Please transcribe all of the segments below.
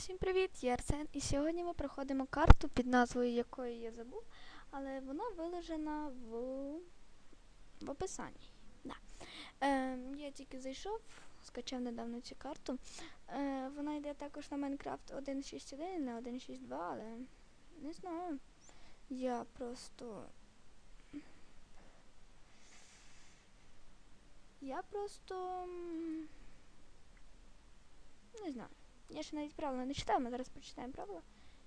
Всім привіт, я Арсен, і сьогодні ми проходимо карту, під назвою якої я забув, але вона виложена в, в описанні. Да. Е, я тільки зайшов, скачав недавно цю карту. Е, вона йде також на Minecraft 1.6.1, не 1.6.2, але не знаю. Я просто. Я просто. Не знаю. Я ще навіть правила не читаю, ми зараз прочитаємо правила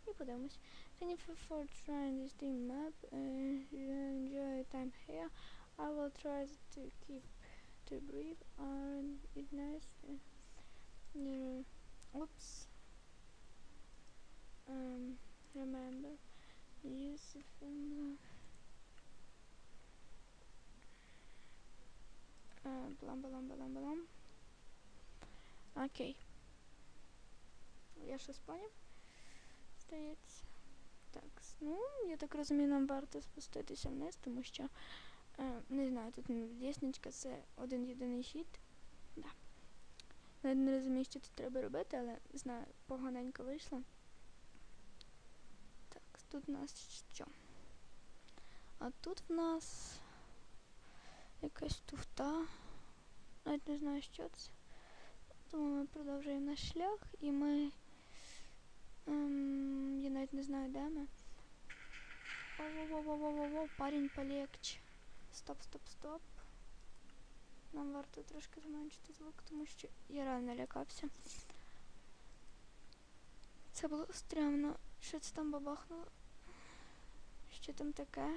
і подивимось. Thank you for, trying this team map. Uh, you enjoy time here. I will try to keep to brief. Aren't it nice? Uh. Oops. Um, remember, use the film. Uh, blam. Окей. Я щось поняв? Здається. Так, ну, я так розумію, нам варто спуститися вниз, тому що, е, не знаю, тут лісничка це один єдиний хід. Да. Навіть не розумію, що тут треба робити, але знаю, поганенько вийшло. Так, тут у нас що? А тут в нас якась туфта. Навіть не знаю, що це. Тому ми продовжуємо наш шлях і ми. Ем, я навіть не знаю, де ми. Воу-воу-воу-воу-воу, парень полегче. Стоп, стоп, стоп. Нам варто трошки зменшити звук, тому що я реально лякався. Це було стрьомно. Що це там бабахнуло? Що там таке?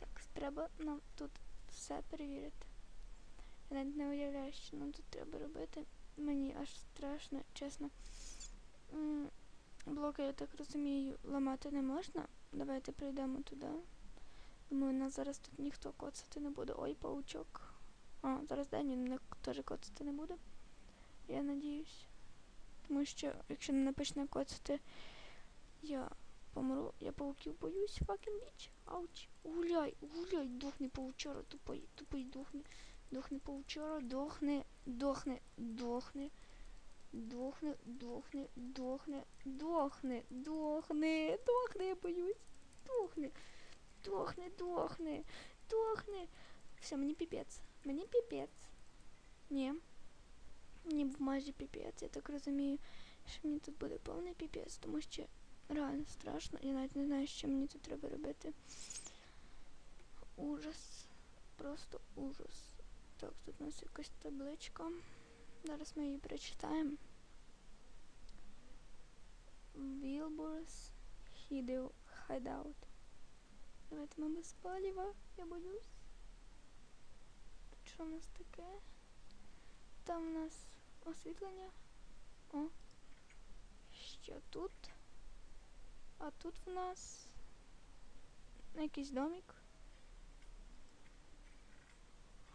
Так, треба нам тут все перевірити. Я навіть не уявляю, що нам тут треба робити. Мені аж страшно, чесно. Блоки, я так розумію, ламати не можна. Давайте прийдемо туди. Думаю, нас зараз тут ніхто коцати не буде. Ой, паучок. А, зараз день він теж коцати не буде. Я надіюсь. Тому що, якщо не почне коцати, я помру. Я пауків боюсь, fucking bitch. Ауч. Гуляй, гуляй, дохни паучара, тупий, тупий, дохни. Дохни паучара, дохни, дохни, дохни. Дохни, дохни, дохни, дохни, дохни, дохни, я боюсь. Дохни, дохни, дохни, дохни. Все, мені піпець. Мені піпець. Ні. Мені в майже піпець, я так розумію, що мені тут буде повний піпець, тому що реально страшно. Я навіть не знаю, що мені тут треба робити. Ужас. Просто ужас. Так, тут у нас якась табличка. Зараз ми її прочитаємо. Hideout. Hideout. Давайте ми без паліва, я боюсь. Що в нас таке? Там у нас освітлення. О. Що тут? А тут в нас якийсь домик.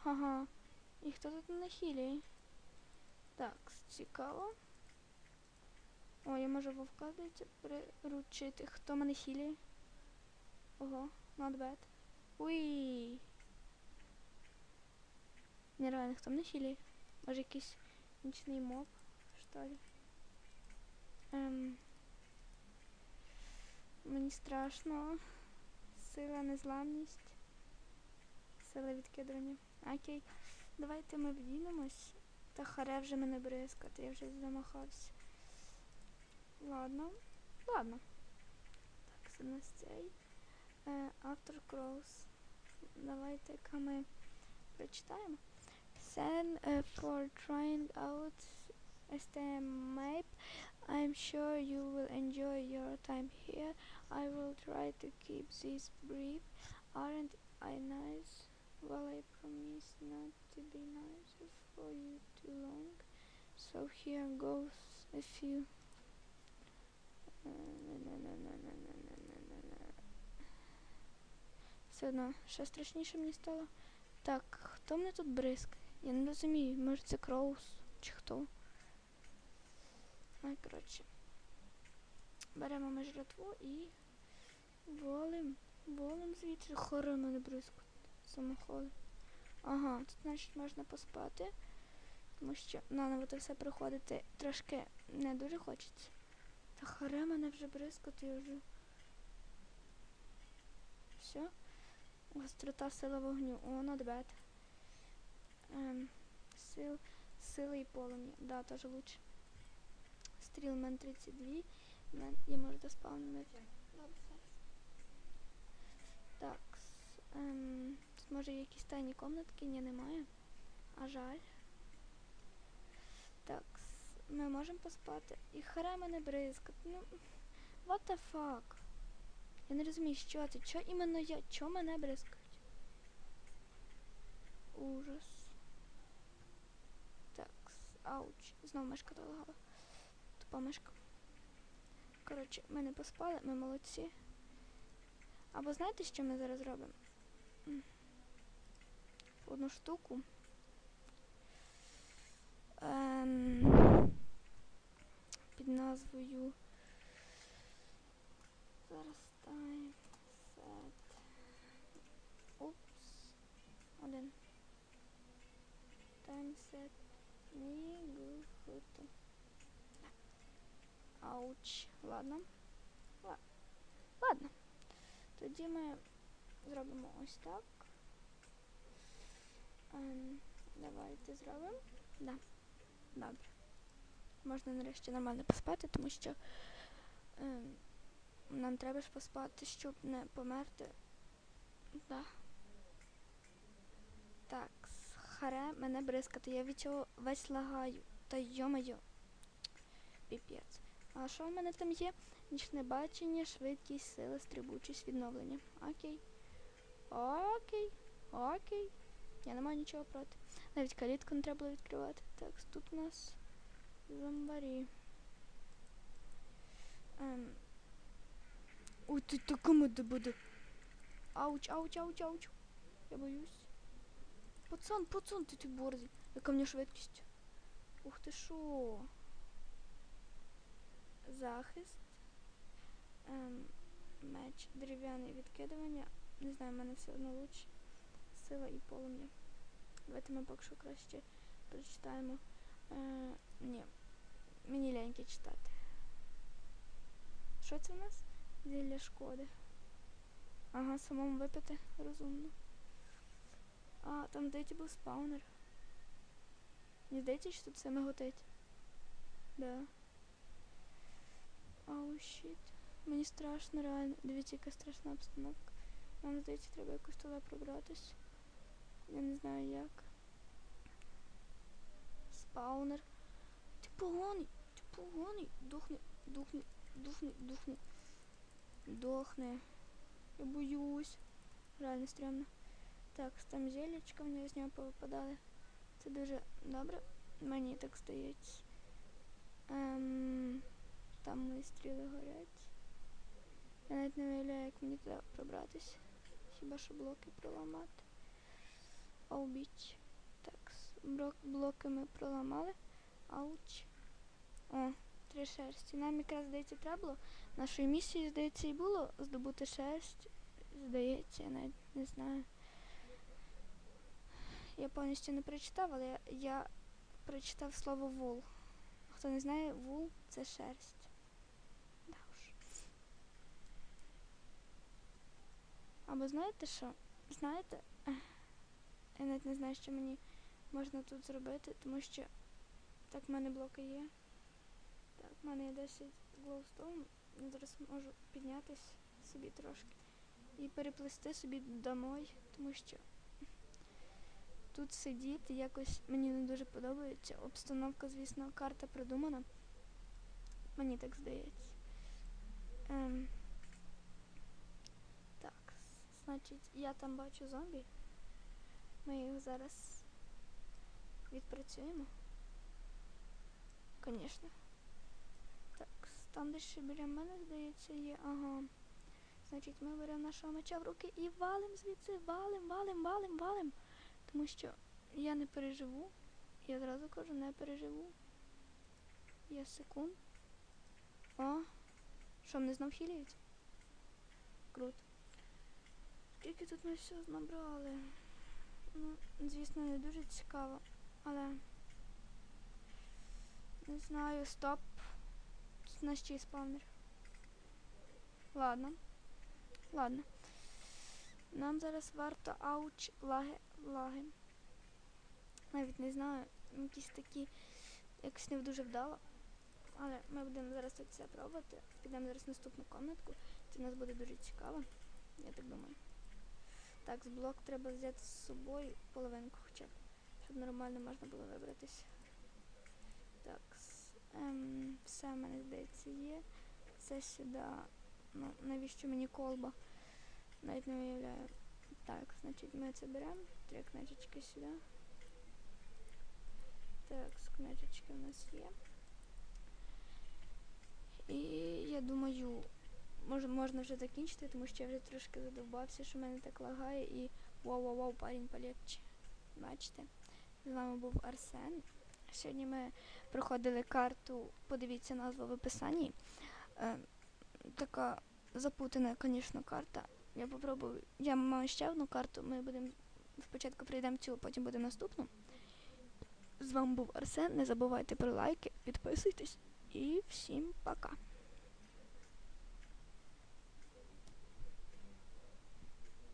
Ага. І хто тут на хілі? Так, цікаво. О, я можу вовка, приручити. Хто мене хілі? Ого, not bad. Уй. Нереально, хто мене хілі? Може якийсь нічний моб, що ли? Ем. Мені страшно. Сила, незламність. Сила відкидування. Окей. Давайте ми вдінемось. Та харе вже мене бризкати, я вже замахався. Ладно. Ладно. Так, це у нас цей. Е, автор Кроус. Давайте-ка ми прочитаємо. Thank uh, for trying out STM map. I'm sure you will enjoy your time here. I will try to keep this brief. Aren't I nice? Well, I promise not to be nice for you too long. So here goes a few. Все одно, ще страшніше мені стало. Так, хто мене тут бризкає? Я не розумію, може це Кроус чи хто. Ай, коротше. Беремо ми жратву і волим, волим звідси. Хора мене бризкуть. Самоходи. Ага, тут значить можна поспати. Тому що наново це все проходити трошки не дуже хочеться. Та харе мене вже бризкати я вже. Все. Гострота сила вогню. О, bad. Ем, сил, сила і полум'я. Да, теж лучше. Стріл мен 32. Мен, я можу доспавнити. Добре, зараз. Так. с- Ем, тут може якісь тайні комнатки? Ні, немає. А жаль. Так, ми можемо поспати. І харе мене бризкати. Ну, what the fuck? Я не розумію, що це. Що іменно я? Чо мене бризкають? Ужас. Так, ауч. Знову мишка долагала. Тупа мишка. Коротше, ми не поспали, ми молодці. Або знаєте, що ми зараз робимо? М. Одну штуку. Ем, під назвою. Зараз тайм сет. Упс. Один. Тайм сет. Нігуфуто. Ауч. Ладно. Ла- Ладно. Тоді ми зробимо ось так. Давайте зробимо. Да. Добре. Можна нарешті нормально поспати, тому що ем, нам треба ж поспати, щоб не померти. Да. Так, харе мене бризкати. Я від цього весь лагаю. Та йомаю. Піпець. А що в мене там є? Нічне бачення, швидкість, сила, стрибучість, відновлення. Окей. Окей. Окей. Я не маю нічого проти. Навіть калітку не треба було відкривати. Так, тут у нас зомбарі. Ем. Ой, ти така де буде. Ауч, ауч, ауч, ауч. Я боюсь. Пацан, пацан, ти ти борзий. Яка в мене швидкість? Ух ти шо. Захист. Ем, меч, дерев'яне відкидування. Не знаю, в мене все одно лучше. Сила і полум'я. Давайте ми поки що краще прочитаємо. Е, ні, мені ляньки читати. Що це в нас? Зілля шкоди. Ага, самому випити розумно. А, там здається був спаунер. Мені здається, що тут все миготить. Да. Ау, щит. Мені страшно, реально. Дивіться, яка страшна обстановка. Нам здається, треба якось туди пробратись. Я не знаю як. Спаунер. Ти поганий, ти поганий. Духни, духни, духни, духни. Дохни. Я боюсь. Реально стрімно. Так, там зілечка мені з нього повипадали. Це дуже добре. Мені так здається. Ем, там мої стріли горять. Я навіть не уявляю, як мені туди пробратись. Хіба що блоки проламати. Обіч. Так, блоки ми проламали. Ауч. О, три шерсті. Нам якраз здається треба було. Нашою місією, здається, і було здобути шерсть. Здається, я навіть не знаю. Я повністю не прочитав, але я, я прочитав слово вул. Хто не знає, вул це шерсть. Да уж. Або знаєте що? Знаєте, я навіть не знаю, що мені можна тут зробити, тому що так в мене блоки є. Так, в мене є 10 глоустон. Я зараз можу піднятись собі трошки і переплести собі домой, тому що тут сидіти якось мені не дуже подобається. Обстановка, звісно, карта придумана. Мені так здається. Ем, так, значить, я там бачу зомбі. Ми їх зараз відпрацюємо. Звісно. Так, там десь ще біля мене, здається, є. Ага. Значить, ми беремо нашого меча в руки і валим звідси, валим, валим, валим, валим. Тому що я не переживу. Я одразу кажу, не переживу. Я секунд. О, що мене знов хілять? Круто. Скільки тут ми все набрали? Ну, звісно, не дуже цікаво, але Не знаю, стоп. Наш чий спавнер. Ладно. Ладно. Нам зараз варто ауч лаги лаги. Навіть не знаю, якісь такі якось не дуже вдало. Але ми будемо зараз це все пробувати. Підемо зараз в наступну комнатку. Це нас буде дуже цікаво, я так думаю. Так, з блок треба взяти з собою половинку хоча б, щоб нормально можна було вибратися. Так, ем, все мене здається є. Це сюди. Ну, навіщо мені колба? Навіть не уявляю. Так, значить ми це беремо. Три книжечки сюди. Так, з книжечки в нас є. І я думаю, може, можна вже закінчити, тому що я вже трошки задовбався, що в мене так лагає і вау-вау-вау, парень полегче. Бачите? З вами був Арсен. Сьогодні ми проходили карту, подивіться назву в описанні. Е, така запутана, звісно, карта. Я попробую. Я маю ще одну карту. Ми будемо спочатку пройдемо цю, потім буде наступну. З вами був Арсен. Не забувайте про лайки, підписуйтесь і всім пока.